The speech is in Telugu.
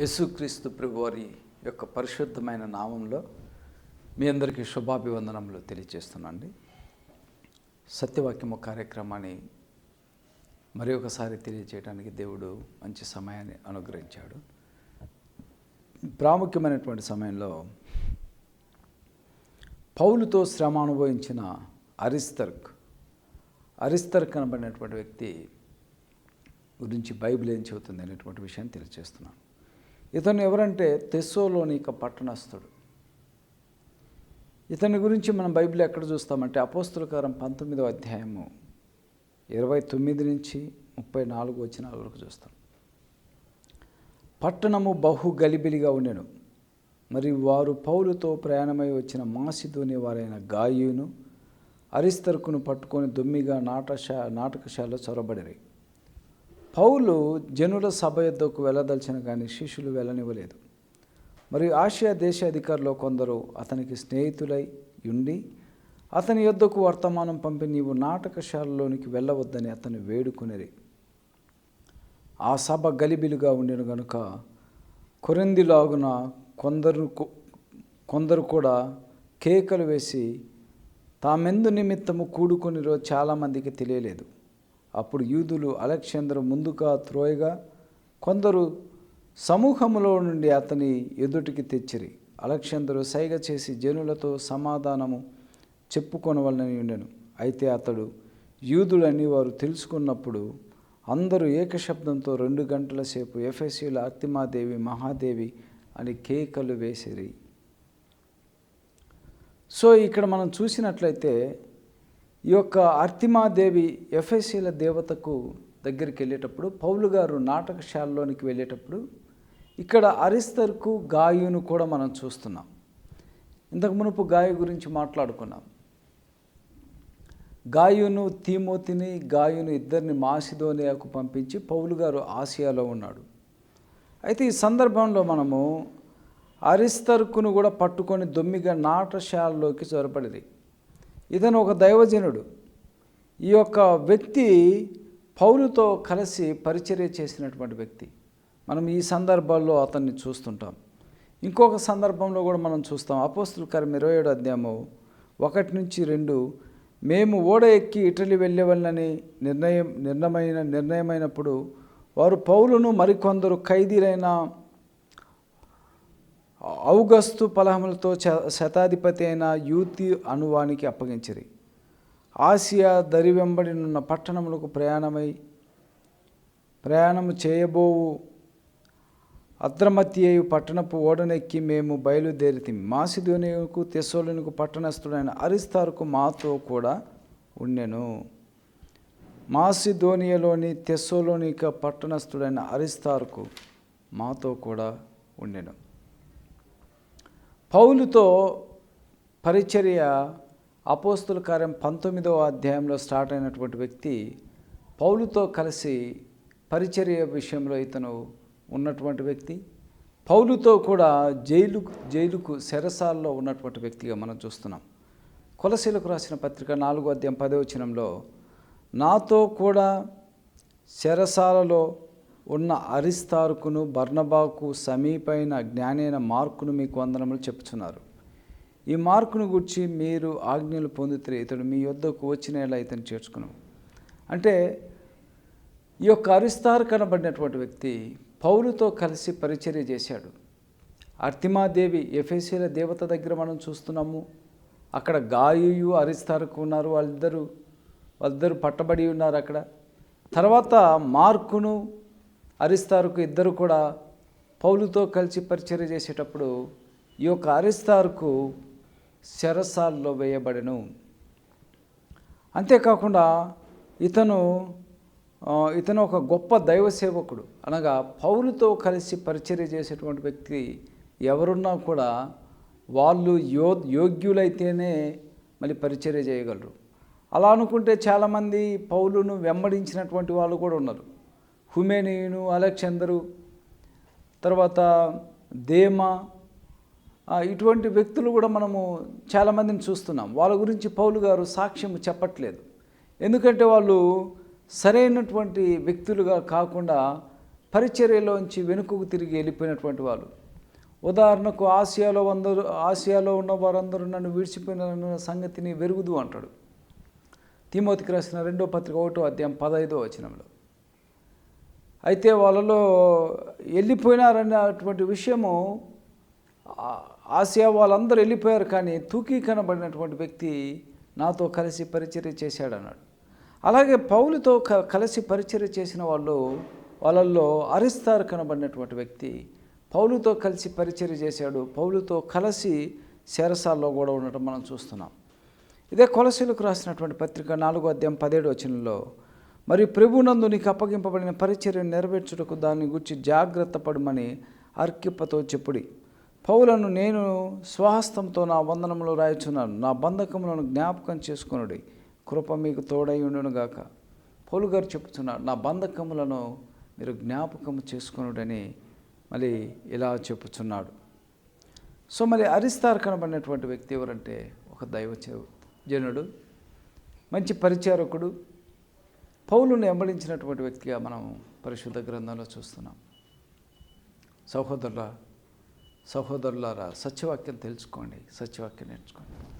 యేసుక్రీస్తు ప్రభువారి యొక్క పరిశుద్ధమైన నామంలో మీ అందరికీ శుభాభివందనములు తెలియజేస్తున్నాండి సత్యవాక్యము కార్యక్రమాన్ని మరి ఒకసారి తెలియజేయడానికి దేవుడు మంచి సమయాన్ని అనుగ్రహించాడు. ప్రాముఖ్యమైనటువంటి సమయంలో పౌలుతో శ్రమ అనుభవించిన అరిస్తర్క్ అరిస్తర్క్ అనబడినటువంటి వ్యక్తి గురించి బైబిల్ ఏం చెబుతుంది అనేటువంటి విషయాన్ని తెలియజేస్తున్నాను. ఇతను ఎవరంటే తెస్సోలోని యొక్క పట్టణస్థుడు. ఇతని గురించి మనం బైబిల్ ఎక్కడ చూస్తామంటే అపోస్తులకారం పంతొమ్మిదవ అధ్యాయము ఇరవై తొమ్మిది నుంచి ముప్పై నాలుగు వచ్చిన వరకు చూస్తాం. పట్టణము బహు గలిబిలిగా ఉండెను. మరి వారు పౌలుతో ప్రయాణమై వచ్చిన మాసిధోని వారైన గాయును అరిస్తర్కును పట్టుకొని దుమ్మిగా నాటశా నాటకశాలలో చొరబడిరి. పౌలు జనుల సభ యొద్దకు వెళ్ళదలిచిన కానీ శిష్యులు వెళ్ళనివ్వలేదు. మరియు ఆసియా దేశ అధికారులు కొందరు అతనికి స్నేహితులై ఉండి అతని యొద్దకు వర్తమానం పంపి నీవు నాటకశాలలోనికి వెళ్ళవద్దని అతను వేడుకునేది ఆ సభ గలిబిలుగా ఉండిన గనుక కొరిందిలాగున కొందరు కొందరు కూడా కేకలు వేసి తామెందు నిమిత్తము కూడుకొనిరో చాలామందికి తెలియలేదు. అప్పుడు యూదులు అలెక్షంద్ర ముందుగా త్రోయగా కొందరు సమూహంలో నుండి అతని ఎదుటికి తెచ్చిరి. అలెక్షందరు సైగ చేసి జనులతో సమాధానము చెప్పుకొనవలనని ఉండెను. అయితే అతడు యూదుడని వారు తెలుసుకున్నప్పుడు అందరూ ఏకశబ్దంతో రెండు గంటల సేపు ఎఫ్ఎస్యుల అత్తిమాదేవి మహాదేవి అని కేకలు వేసిరి. సో ఇక్కడ మనం చూసినట్లయితే ఈ యొక్క అర్తిమాదేవి ఎఫ్ఎస్సీల దేవతకు దగ్గరికి వెళ్ళేటప్పుడు పౌలు గారు నాటకశాలలోనికి వెళ్ళేటప్పుడు ఇక్కడ అరిస్తర్కు గాయును కూడా మనం చూస్తున్నాం. ఇంతకు మునుపు గాయు గురించి మాట్లాడుకున్నాం. గాయును తీమోతిని గాయును ఇద్దరిని మాసిదోనియాకు పంపించి పౌలు గారు ఆసియాలో ఉన్నాడు. అయితే ఈ సందర్భంలో మనము అరిస్తర్కును కూడా పట్టుకొని దొమ్మిగా నాటశాలలోకి చొరపడింది ఇతను ఒక దైవజనుడు. ఈ యొక్క వ్యక్తి పౌలుతో కలిసి పరిచర్య చేసినటువంటి వ్యక్తి. మనం ఈ సందర్భాల్లో అతన్ని చూస్తుంటాం. ఇంకొక సందర్భంలో కూడా మనం చూస్తాం. అపోస్తుల కరం ఇరవై ఏడు అధ్యాయము ఒకటి నుంచి రెండు. మేము ఓడ ఎక్కి ఇటలీ వెళ్ళేవాళ్ళని నిర్ణయం నిర్ణయమైన నిర్ణయమైనప్పుడు వారు పౌలును మరికొందరు ఖైదీలైన ఔగస్తు పలహములతో శతాధిపతి అయిన యూతి అనువానికి అప్పగించిరి. ఆసియా దరి వెంబడినున్న పట్టణములకు ప్రయాణమై ప్రయాణము చేయబోవు అద్రమతి అయి పట్టణపు ఓడనెక్కి మేము బయలుదేరితి మాసిధోనియకు తెసోలునికు పట్టణస్థుడైన అరిస్తారుకు మాతో కూడా ఉండెను. మాసిధోనియలోని తెస్సోలోనిక పట్టణస్థుడైన అరిస్తారుకు మాతో కూడా ఉండెను. పౌలుతో పరిచర్య అపోస్తుల కార్యం పంతొమ్మిదవ అధ్యాయంలో స్టార్ట్ అయినటువంటి వ్యక్తి పౌలుతో కలిసి పరిచర్య విషయంలో ఇతను ఉన్నటువంటి వ్యక్తి. పౌలుతో కూడా జైలు జైలుకు సెరసాల్లో ఉన్నటువంటి వ్యక్తిగా మనం చూస్తున్నాం. కొలసీలకు రాసిన పత్రిక నాలుగో అధ్యాయం పదవచనంలో నాతో కూడా శరసాలలో ఉన్న అరిస్తారుకును బర్నబాకు సమీపైన జ్ఞానైన మార్కును మీకు వందనములు చెప్తున్నారు ఈ మార్కును గురించి మీరు ఆజ్ఞలు పొందితే ఇతడు మీ యొద్దకు వచ్చినేలా ఇతను చేర్చుకున్నాం అంటే ఈ యొక్క అరిస్తార్ కనబడినటువంటి వ్యక్తి పౌలుతో కలిసి పరిచర్య చేశాడు. అర్తిమాదేవి ఎఫ్ఎసీల దేవత దగ్గర మనం చూస్తున్నాము. అక్కడ గాయు అరిస్తారకు ఉన్నారు వాళ్ళిద్దరూ వాళ్ళిద్దరు పట్టబడి ఉన్నారు అక్కడ. తర్వాత మార్కును అరిస్తారుకు ఇద్దరు కూడా పౌలుతో కలిసి పరిచర్య చేసేటప్పుడు ఈ యొక్క అరిస్తారుకు శరసాల్లో వేయబడెను. అంతేకాకుండా ఇతను ఇతను ఒక గొప్ప దైవ సేవకుడు అనగా పౌలుతో కలిసి పరిచర్య చేసేటువంటి వ్యక్తి ఎవరున్నా కూడా వాళ్ళు యో యోగ్యులైతేనే మళ్ళీ పరిచర్య చేయగలరు. అలా అనుకుంటే చాలామంది పౌలును వెంబడించినటువంటి వాళ్ళు కూడా ఉన్నారు. హుమేనియును అలెక్సాందరు తర్వాత దేమా ఇటువంటి వ్యక్తులు కూడా మనము చాలామందిని చూస్తున్నాం. వాళ్ళ గురించి పౌలు గారు సాక్ష్యం చెప్పట్లేదు. ఎందుకంటే వాళ్ళు సరైనటువంటి వ్యక్తులుగా కాకుండా పరిచర్యలోంచి వెనుకకు తిరిగి వెళ్ళిపోయినటువంటి వాళ్ళు. ఉదాహరణకు ఆసియాలో అందరూ ఆసియాలో ఉన్న వారందరూ నన్ను విడిచిపోయిన సంగతిని వెరుగుదు అంటాడు. తిమోతికి రాసిన రెండో పత్రిక ఒకటో అధ్యాయం పదహైదో వచనంలో. అయితే వాళ్ళలో వెళ్ళిపోయినారన్నటువంటి విషయము ఆసియా వాళ్ళందరూ వెళ్ళిపోయారు కానీ తూకీ కనబడినటువంటి వ్యక్తి నాతో కలిసి పరిచర్య చేశాడు అన్నాడు అలాగే పౌలుతో క- కలిసి పరిచర్య చేసిన వాళ్ళు వాళ్ళల్లో అరిస్తారు కనబడినటువంటి వ్యక్తి పౌలుతో కలిసి పరిచర్య చేశాడు. పౌలుతో కలిసి శరసాల్లో కూడా ఉండటం మనం చూస్తున్నాం. ఇదే కొలసీలకు రాసినటువంటి పత్రిక నాలుగో అధ్యాయం పదిహేడు వచనంలో మరి ప్రభునందు నీకు అప్పగింపబడిన పరిచర్యను నెరవేర్చుటకు దాన్ని గురించి జాగ్రత్త పడమని అర్కిప్పతో చెప్పుడి. పౌలను నేను స్వహస్తంతో నా వందనములు రాయచున్నాను. నా బంధకములను జ్ఞాపకం చేసుకునుడి. కృప మీకు తోడై ఉండునుగాక. పౌలు గారు చెప్తున్నాడు నా బంధకములను మీరు జ్ఞాపకం చేసుకునుడని మళ్ళీ ఇలా చెప్పుచున్నాడు. సో మరి అరిస్తారు కనబడినటువంటి వ్యక్తి ఎవరంటే ఒక దైవ జనుడు మంచి పరిచారకుడు పౌలుని వెంబడించినటువంటి వ్యక్తిగా మనం పరిశుద్ధ గ్రంథంలో చూస్తున్నాం. సహోదరుల సహోదరులారా సత్యవాక్యం తెలుసుకోండి సత్యవాక్యం నేర్చుకోండి.